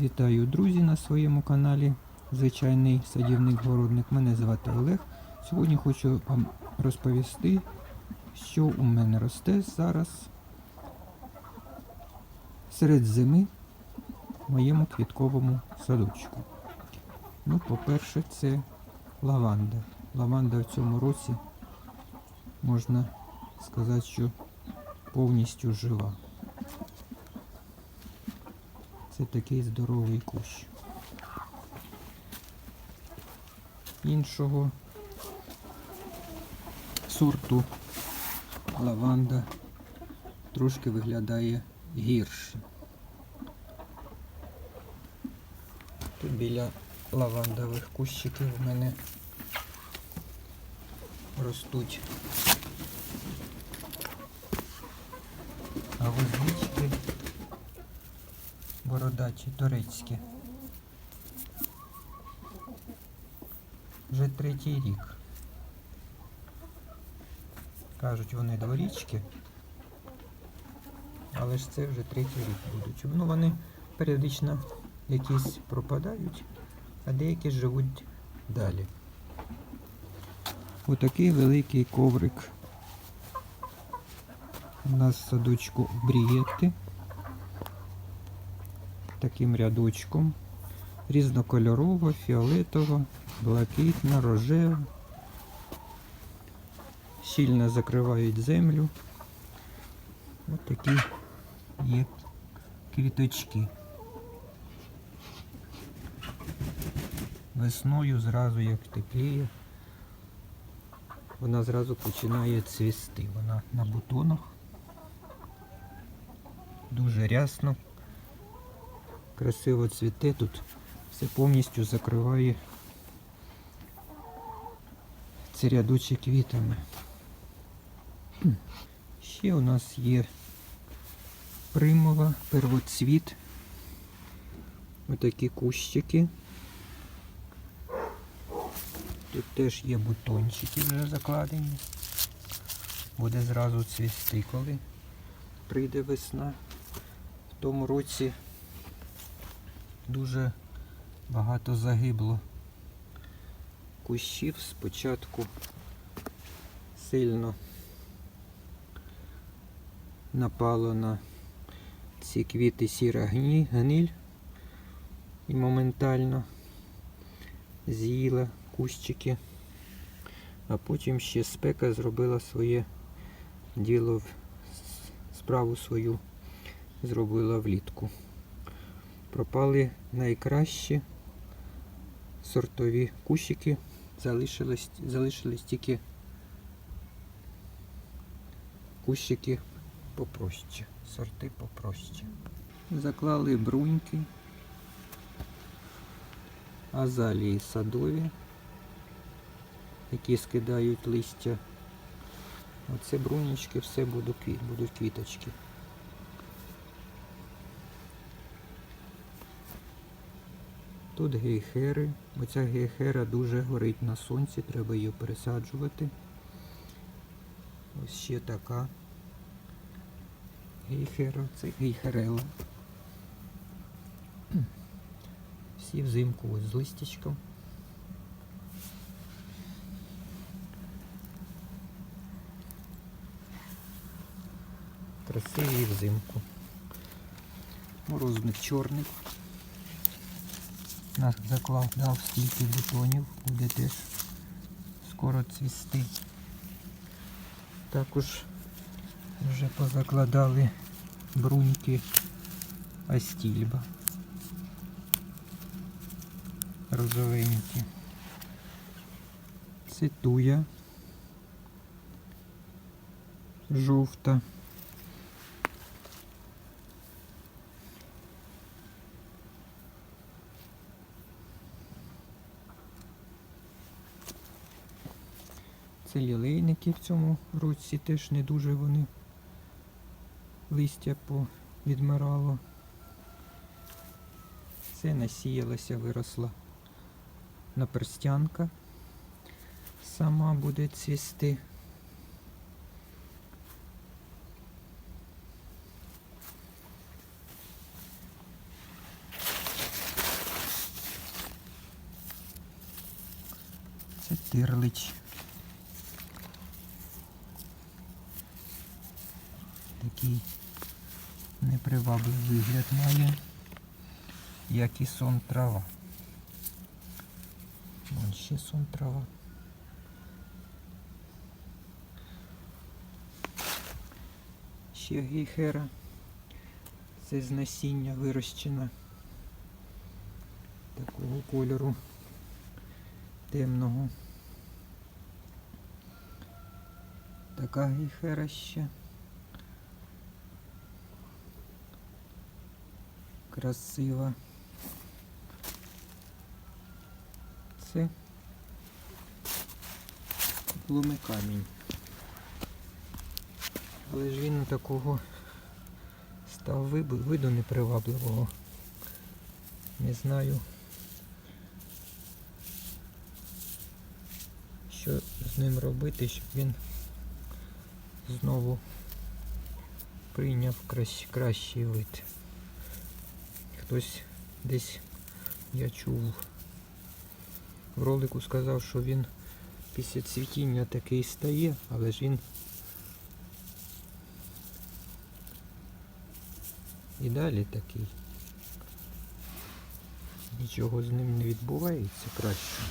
Вітаю, друзі, на своєму каналі Звичайний садівник-городник. Мене звати Олег. Сьогодні хочу вам розповісти, що у мене росте зараз серед зими в моєму квітковому садочку. Ну, по-перше, це лаванда. Лаванда в цьому році можна сказати, що повністю жива. Це такий здоровий кущ. Іншого сорту лаванда трошки виглядає гірше. Тут біля лавандових кущиків в мене ростуть гвоздички бородачі турецькі. Вже третій рік. Кажуть, вони дворічки. Але ж це вже третій рік будуть. Ну вони періодично якісь пропадають, а деякі живуть далі. Отакий великий коврик. У нас в садочку брієти таким рядочком. Різнокольорово, фіолетово, блакитно, рожево. Щільно закривають землю. Ось такі є квіточки. Весною зразу як тепліє, вона зразу починає цвісти. Вона на бутонах. Дуже рясно красиво цвіте, тут все повністю закриває ці рядочі квітами. Ще у нас є примова, первоцвіт. Отакі кущики. Тут теж є бутончики вже закладені. Буде зразу цвісти, коли прийде весна. В тому році дуже багато загибло кущів. Спочатку сильно напало на ці квіти сіра гниль і моментально з'їла кущики, а потім ще спека зробила своє діло, справу свою зробила влітку пропали найкращі сортові кущики, залишились, залишились тільки кущики попроще, сорти попроще. Заклали бруньки, азалії садові, які скидають листя. Оце брунічки, все будуть, квіт, будуть квіточки. Тут гейхери. Оця гейхера дуже горить на сонці, треба її пересаджувати. Ось ще така гейхера, це гейхерела. Всі взимку ось з листячком. Красиві взимку. Морозник чорний. Нас закладав стільки бутонів, буде теж скоро цвісти. Також вже позакладали бруньки астільба. Розовенькі. Цитуя. Жовта. Це лілейники в цьому році теж не дуже вони листя повідмирало. Це насіялося, виросла наперстянка. Сама буде цвісти. Це тирлич. Такий непривабливий вигляд має, як і сон трава. Вон ще сон трава. Ще гейхера. Це з насіння вирощена такого кольору темного. Така гейхера ще. Красива. Це луми камінь. Але ж він такого став виду непривабливого. Не знаю, що з ним робити, щоб він знову прийняв кращий вид. Хтось десь я чув в ролику сказав, що він після цвітіння такий стає, але ж він і далі такий. Нічого з ним не відбувається краще.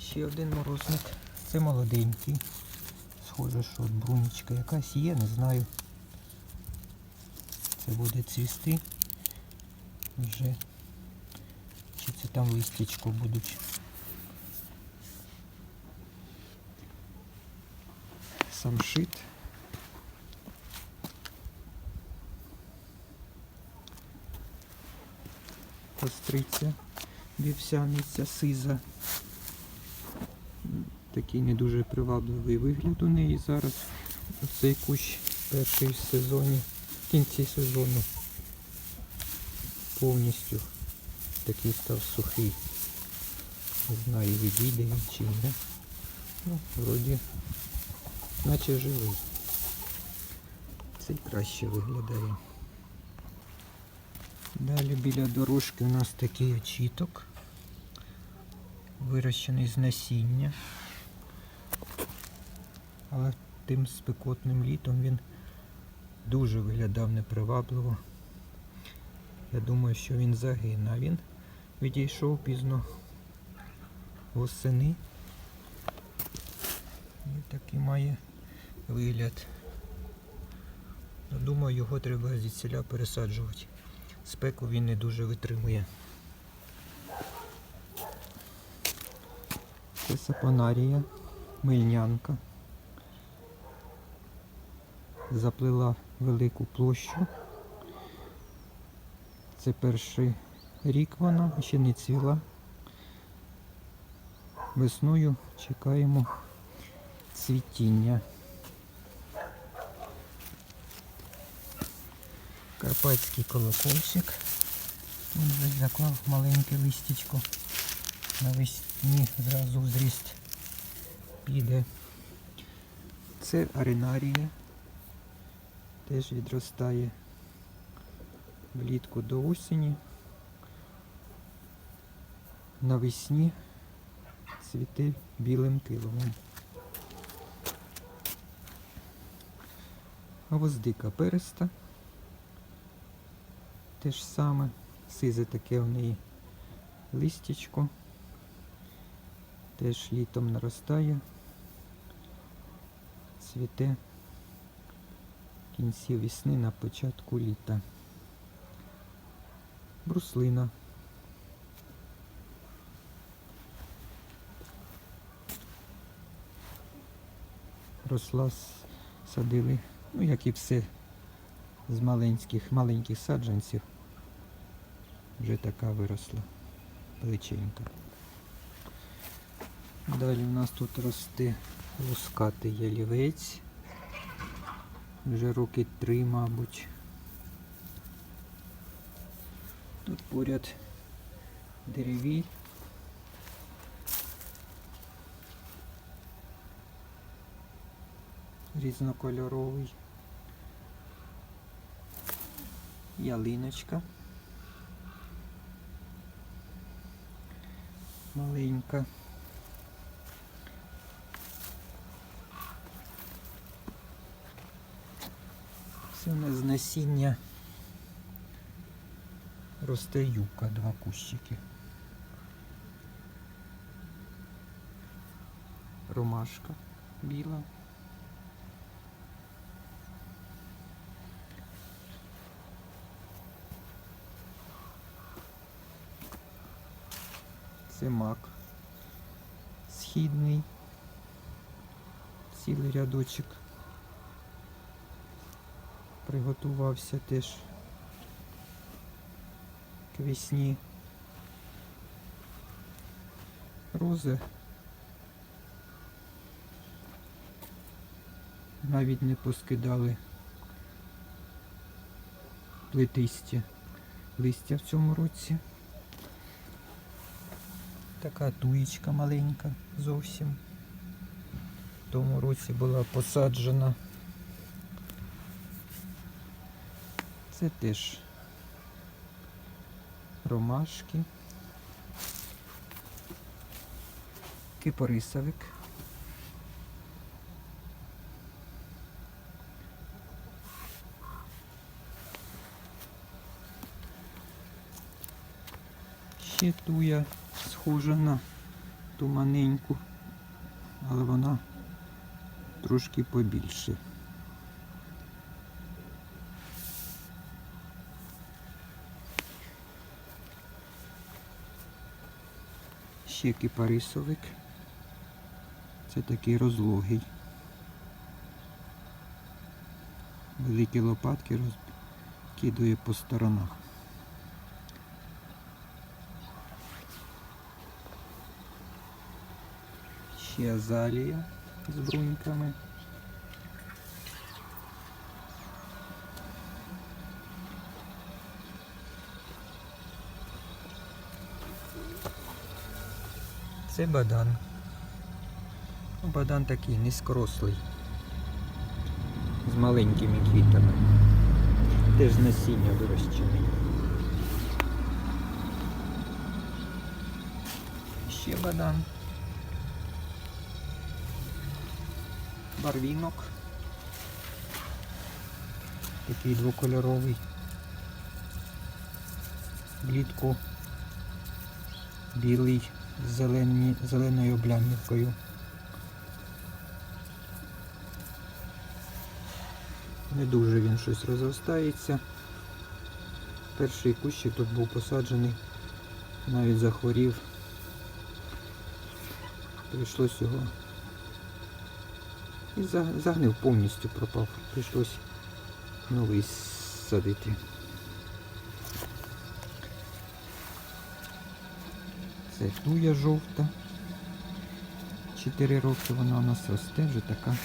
Ще один морозник. Це молоденький. Схоже, що от брунічка якась є, не знаю. Це буде цвісти. Вже. Чи це там листячко будуть. Самшит. Костриця, вівсяниця, сиза. Такий не дуже привабливий вигляд у неї зараз. Оцей кущ перший в сезоні, в кінці сезону повністю такий став сухий. Не знаю, відійде він чи ні. Ну, вроді, наче живий. Цей краще виглядає. Далі біля дорожки у нас такий очіток, вирощений з насіння. Але тим спекотним літом він дуже виглядав непривабливо. Я думаю, що він загине. А він відійшов пізно восени. І такий має вигляд. Думаю, його треба звідсіля пересаджувати. Спеку він не дуже витримує. Це сапонарія, мильнянка. Заплила велику площу. Це перший рік вона, ще не цвіла. Весною чекаємо цвітіння. Карпатський колокольчик. Він вже заклав маленьке листячко. Навесні зразу зріст піде. Це аренарія. Теж відростає влітку до осені. Навесні цвіте білим килимом. Гвоздика переста. Те ж саме, сизе таке в неї листячко. Теж літом наростає, цвіте кінці весни на початку літа. Бруслина. Росла, садили, ну як і все з маленьких, маленьких саджанців. Вже така виросла величенька. Далі у нас тут росте лускатий ялівець. Вже роки три, мабуть. Тут поряд деревій. Різнокольоровий. ялиночка. Маленька. Це у нас насіння росте юка, два кущики. Ромашка біла. Це мак східний, цілий рядочок. Приготувався теж к весні. Рози навіть не поскидали плетисті листя в цьому році. Така туєчка маленька зовсім. В тому році була посаджена. Це теж ромашки. Кипарисовик. Ще туя схожа на ту маленьку, але вона трошки побільше. Ще парисовик, Це такий розлогий. Великі лопатки розкидує по сторонах. Ще азалія з бруньками. Це бадан. Ну, Бадан такий низькорослий. З маленькими квітами. Теж насіння вирощений. Ще бадан. Барвінок. Такий двокольоровий. Влітку білий зелені, зеленою облямівкою. Не дуже він щось розростається. Перший кущик тут був посаджений, навіть захворів. Прийшлось його і загнив повністю пропав. Прийшлось новий садити. Це туя жовта. Чотири роки вона у нас росте, вже така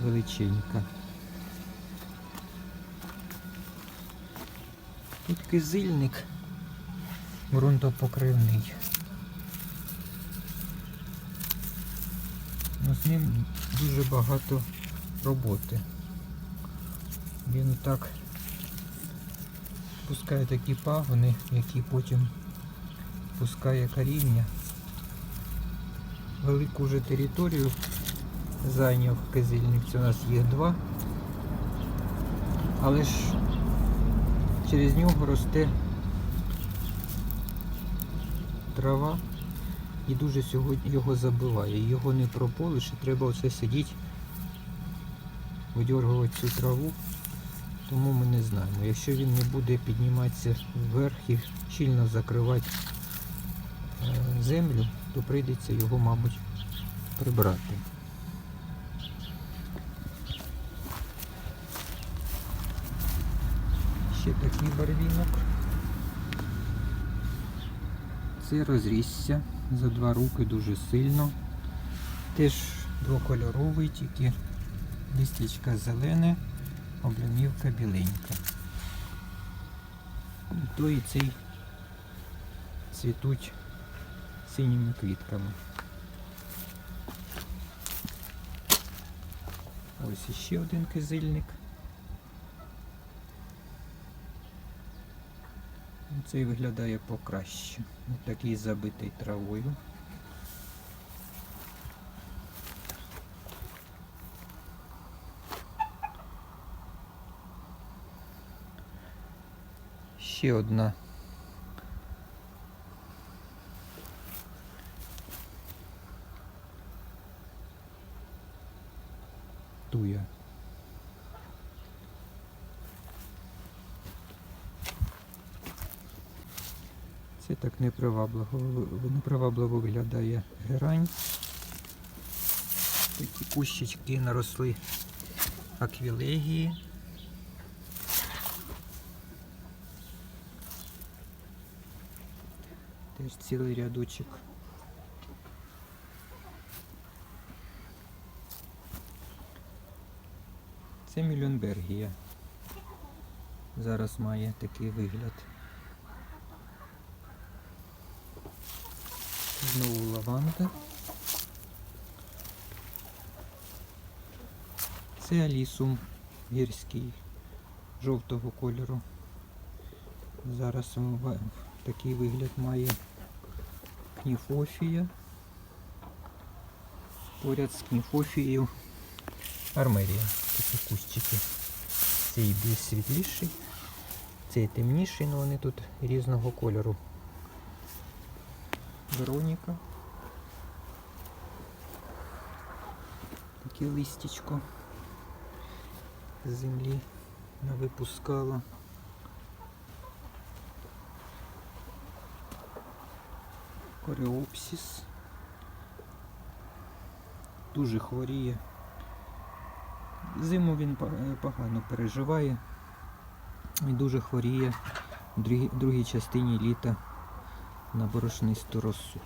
величенька. Тут кизильник ґрунтопокривний. Ну, з ним дуже багато роботи. Він так пускає такі пагони, які потім пускає коріння. Велику вже територію зайняв кизильник. Це у нас їх два. Але ж через нього росте трава і дуже сьогодні його забиває. Його не прополиш, і треба оце сидіти, видергувати цю траву. Тому ми не знаємо. Якщо він не буде підніматися вверх і щільно закривати землю, то прийдеться його, мабуть, прибрати. Ще такий барвінок. Це розрісся за два роки дуже сильно. Теж двокольоровий, тільки листячка зелене, облямівка біленька. І той і цей цвітуть синіми квітками. Ось іще один кизильник. Цей виглядає покраще. Ось Такий забитий травою. Ще одна. Туя. Це так непривабливо, непривабливо виглядає герань. Такі кущички наросли аквілегії. Теж цілий рядочок. Це Мюлленбергія. Зараз має такий вигляд. Знову лаванда. Це алісум гірський жовтого кольору. Зараз такий вигляд має кніфофія. Поряд з кніфофією армерія. Такі кущики. Цей більш світліший, цей темніший, але вони тут різного кольору. Вероніка. Таке листячко з землі навипускала. Кореопсіс. Дуже хворіє. Зиму він погано переживає і дуже хворіє в другій частині літа на борошнисту росу.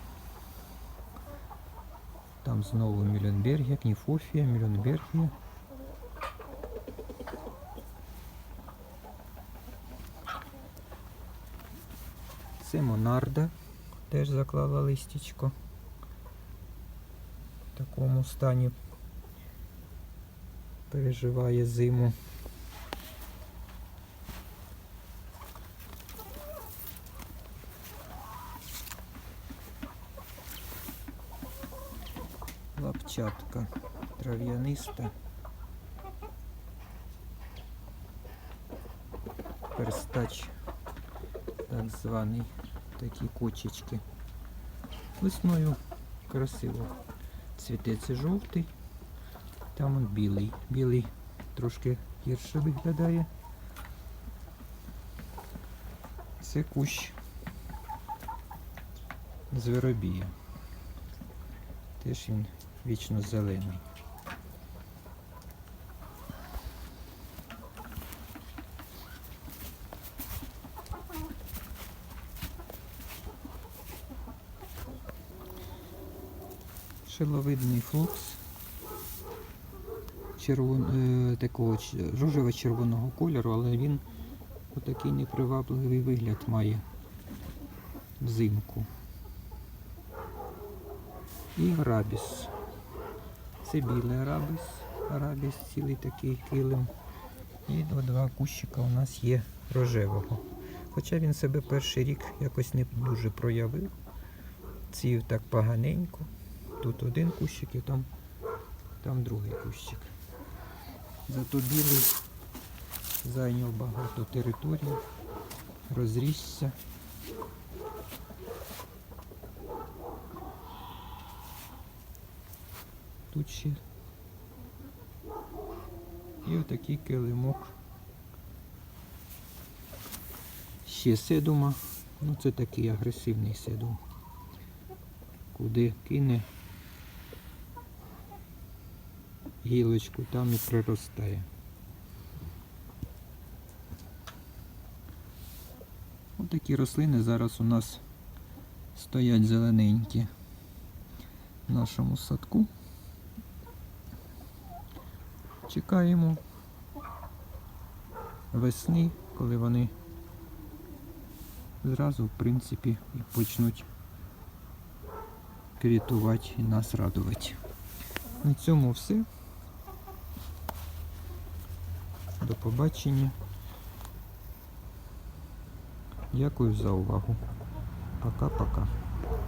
Там знову Мюлленбергія, Кніфофія, Мюлленбергія. Це Монарда теж заклала листячко. В такому стані переживає зиму. Лапчатка трав'яниста. Перстач так званий. Такі кочечки. Весною красиво. Цвітеться жовтий. Там он білий. Білий трошки гірше виглядає. Це кущ зверобія. Теж він вічно зелений. Шиловидний флокс червон, е, такого рожево-червоного кольору, але він отакий непривабливий вигляд має взимку. І арабіс. Це білий арабіс. Арабіс цілий такий килим. І до два кущика у нас є рожевого. Хоча він себе перший рік якось не дуже проявив. Ців так поганенько. Тут один кущик і там, там другий кущик. Зато білий зайняв багато території, розрісся. Тут ще і отакий килимок. Ще седума. Ну це такий агресивний седум. Куди кине гілочку, там і приростає. Такі рослини зараз у нас стоять зелененькі в нашому садку. Чекаємо весни, коли вони зразу, в принципі, і почнуть квітувати і нас радувати. На цьому все. До побачення. Дякую за увагу. Пока-пока.